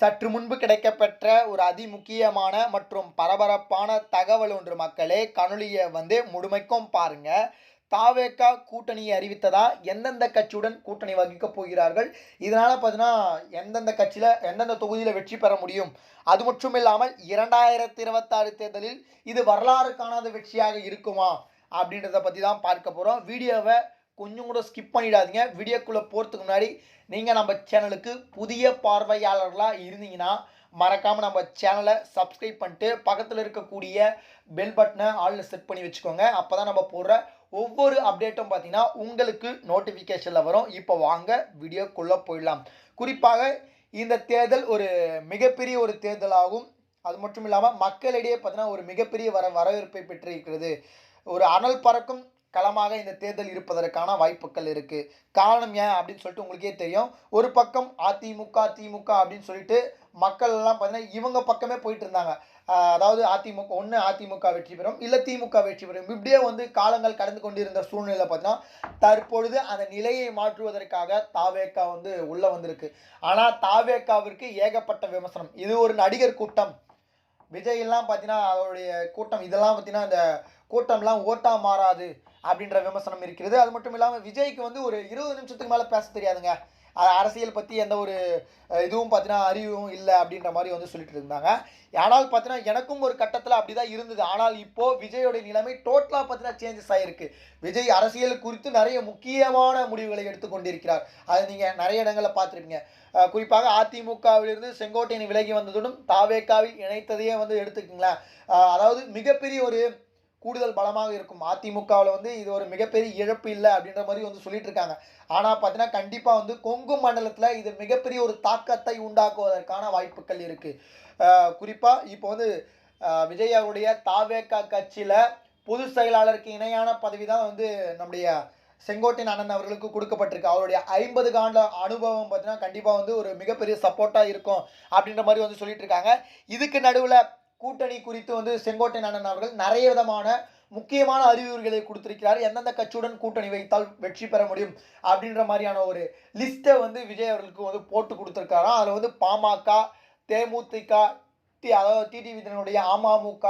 சற்று முன்பு கிடைக்கப்பெற்ற ஒரு அதிமுக்கியமான மற்றும் பரபரப்பான தகவல் ஒன்று மக்களே கணொலியை வந்து முழுமைக்கும் பாருங்க. தாவேக்கா கூட்டணியை அறிவித்ததா? எந்தெந்த கட்சியுடன் கூட்டணி வகிக்க போகிறார்கள்? இதனால பார்த்தீங்கன்னா எந்தெந்த கட்சியில் எந்தெந்த தொகுதியில் வெற்றி பெற முடியும்? அது மட்டும் இல்லாமல் இரண்டாயிரத்தி இருபத்தாறு தேர்தலில் இது வரலாறு காணாத வெற்றியாக இருக்குமா? அப்படின்றத பற்றி தான் பார்க்க போகிறோம் வீடியோவை கொஞ்சம் கூட ஸ்கிப் பண்ணிடாதீங்க. வீடியோக்குள்ளே போகிறதுக்கு முன்னாடி நீங்கள் நம்ம சேனலுக்கு புதிய பார்வையாளர்களாக இருந்தீங்கன்னா மறக்காமல் நம்ம சேனலை சப்ஸ்கிரைப் பண்ணிட்டு பக்கத்தில் இருக்கக்கூடிய பெல் பட்டனை ஆளில் செட் பண்ணி வச்சுக்கோங்க. அப்போ தான் நம்ம போடுற ஒவ்வொரு அப்டேட்டும் பார்த்தீங்கன்னா உங்களுக்கு நோட்டிஃபிகேஷனில் வரும். இப்போ வாங்க வீடியோக்குள்ளே போயிடலாம். குறிப்பாக இந்த தேர்தல் ஒரு மிகப்பெரிய ஒரு தேர்தலாகும் அது மட்டும் இல்லாமல் மக்களிடையே பார்த்தீங்கன்னா ஒரு மிகப்பெரிய வர வரவேற்பை பெற்றிருக்கிறது. ஒரு அனல் பறக்கும் களமாக இந்த தேர்தல் இருப்பதற்கான வாய்ப்புகள் இருக்குது காரணம் ஏன் அப்படின்னு சொல்லிட்டு உங்களுக்கே தெரியும். ஒரு பக்கம் அதிமுக திமுக அப்படின்னு சொல்லிட்டு மக்கள் எல்லாம் பார்த்தீங்கன்னா இவங்க பக்கமே போயிட்டு இருந்தாங்க. அதாவது அதிமுக ஒன்று அதிமுக வெற்றி பெறும். இல்லை திமுக வெற்றி பெறும். இப்படியே வந்து காலங்கள் கடந்து கொண்டிருந்த சூழ்நிலை பார்த்தீங்கன்னா தற்பொழுது அந்த நிலையை மாற்றுவதற்காக தாவேக்கா வந்து உள்ளே வந்திருக்கு. ஆனால் தாவேக்காவிற்கு ஏகப்பட்ட விமர்சனம். இது ஒரு நடிகர் கூட்டம். விஜய் எல்லாம் பார்த்தீங்கன்னா அவருடைய கூட்டம். இதெல்லாம் பார்த்தீங்கன்னா அந்த கூட்டம்லாம் ஓட்டா மாறாது. அப்படின்ற விமர்சனம் இருக்கிறது. அது மட்டும் இல்லாமல் விஜய்க்கு வந்து ஒரு இருபது நிமிஷத்துக்கு மேலே பேச தெரியாதுங்க. அது அரசியல் பற்றி எந்த ஒரு இதுவும் பார்த்தீங்கன்னா அறிவும் இல்லை அப்படின்ற மாதிரி வந்து சொல்லிட்டு இருந்தாங்க. ஆனால் பார்த்தீங்கன்னா எனக்கும் ஒரு கட்டத்தில் அப்படி தான் இருந்தது. ஆனால் இப்போது விஜயோடைய நிலைமை டோட்டலாக பார்த்தீங்கன்னா சேஞ்சஸ் ஆகிருக்கு விஜய் அரசியல் குறித்து நிறைய முக்கியமான முடிவுகளை எடுத்துக்கொண்டிருக்கிறார் அது நீங்கள் நிறைய இடங்களில் பார்த்துருப்பீங்க. குறிப்பாக அதிமுகவிலிருந்து செங்கோட்டையன் விலகி வந்ததுடன் தாவேக்காவில் இணைத்ததையே வந்து எடுத்துக்கோங்களேன். அதாவது மிகப்பெரிய ஒரு கூடுதல் பலமாக இருக்கும். அதிமுகவில் வந்து இது ஒரு மிகப்பெரிய இழப்பு இல்லை அப்படின்ற மாதிரி வந்து சொல்லிட்டு இருக்காங்க. ஆனால் பார்த்தீங்கன்னா கண்டிப்பாக வந்து கொங்கு மண்டலத்தில் இது மிகப்பெரிய ஒரு தாக்கத்தை உண்டாக்குவதற்கான வாய்ப்புகள் இருக்குது குறிப்பாக இப்போ வந்து விஜய் அவருடைய தாவேக்கா கட்சியில் பொது செயலாளருக்கு இணையான பதவி தான் வந்து நம்முடைய செங்கோட்டையன் அண்ணன் அவர்களுக்கு கொடுக்கப்பட்டிருக்கு. அவருடைய ஐம்பது காண்ட அனுபவம் பார்த்தீங்கன்னா கண்டிப்பாக வந்து ஒரு மிகப்பெரிய சப்போர்ட்டாக இருக்கும் அப்படின்ற மாதிரி வந்து சொல்லிட்டு இருக்காங்க. இதுக்கு நடுவில் கூட்டணி குறித்து வந்து செங்கோட்டை அண்ணன் அவர்கள் நிறைய விதமான முக்கியமான அறிவுரைகளை கொடுத்திருக்கிறார். எந்தெந்த கட்சியுடன் கூட்டணி வைத்தால் வெற்றி பெற முடியும் அப்படின்ற மாதிரியான ஒரு லிஸ்ட்டை வந்து விஜய் அவர்களுக்கு வந்து போட்டு கொடுத்துருக்காராம். அதில் வந்து பாமக தேமுதிக டி அதாவது டிடிவிதனுடைய அமமுக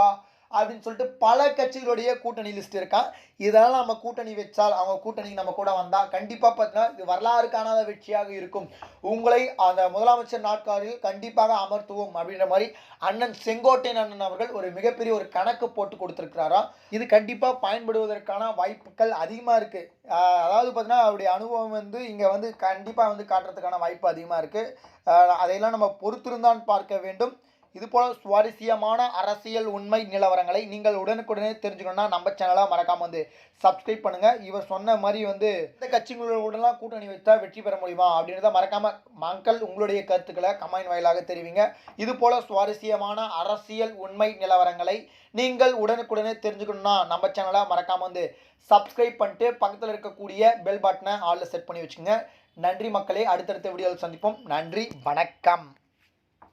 அப்படின்னு சொல்லிட்டு பல கட்சிகளுடைய கூட்டணி லிஸ்ட் இருக்கான் இதெல்லாம் நம்ம கூட்டணி வச்சால் அவங்க கூட்டணி நம்ம கூட வந்தால் கண்டிப்பாக பார்த்தீங்கன்னா இது வரலாறு காணாத வெற்றியாக இருக்கும். உங்களை அந்த முதலமைச்சர் நாட்காரில் கண்டிப்பாக அமர்த்துவோம் அப்படின்ற மாதிரி அண்ணன் செங்கோட்டையன் அண்ணன் அவர்கள் ஒரு மிகப்பெரிய ஒரு கணக்கு போட்டு கொடுத்துருக்கிறாராம் இது கண்டிப்பாக பயன்படுவதற்கான வாய்ப்புகள் அதிகமாக இருக்குது அதாவது பார்த்தீங்கன்னா அவருடைய அனுபவம் வந்து இங்கே வந்து கண்டிப்பாக வந்து காட்டுறதுக்கான வாய்ப்பு அதிகமாக இருக்குது அதையெல்லாம் நம்ம பொறுத்திருந்தான் பார்க்க வேண்டும். இதுபோல் சுவாரஸ்யமான அரசியல் உண்மை நிலவரங்களை நீங்கள் உடனுக்குடனே தெரிஞ்சுக்கணும்னா நம்ம சேனலாக மறக்காமல் வந்து சப்ஸ்கிரைப் பண்ணுங்க. இவர் சொன்ன மாதிரி வந்து இந்த கட்சிகளுடலாம் கூட்டணி வைத்தா வெற்றி பெற முடியுமா அப்படின்றத மறக்காம மக்கள் உங்களுடைய கருத்துக்களை கமெண்ட் வாயிலாக தெரிவிங்க. இதுபோல் சுவாரஸ்யமான அரசியல் உண்மை நிலவரங்களை நீங்கள் உடனுக்குடனே தெரிஞ்சுக்கணும்னா நம்ம சேனலை மறக்காமல் வந்து சப்ஸ்கிரைப் பண்ணிட்டு பக்கத்தில் இருக்கக்கூடிய பெல் பட்டனை ஆளில் செட் பண்ணி வச்சுங்க நன்றி மக்களே. அடுத்தடுத்த வீடியோவில் சந்திப்போம். நன்றி. வணக்கம்.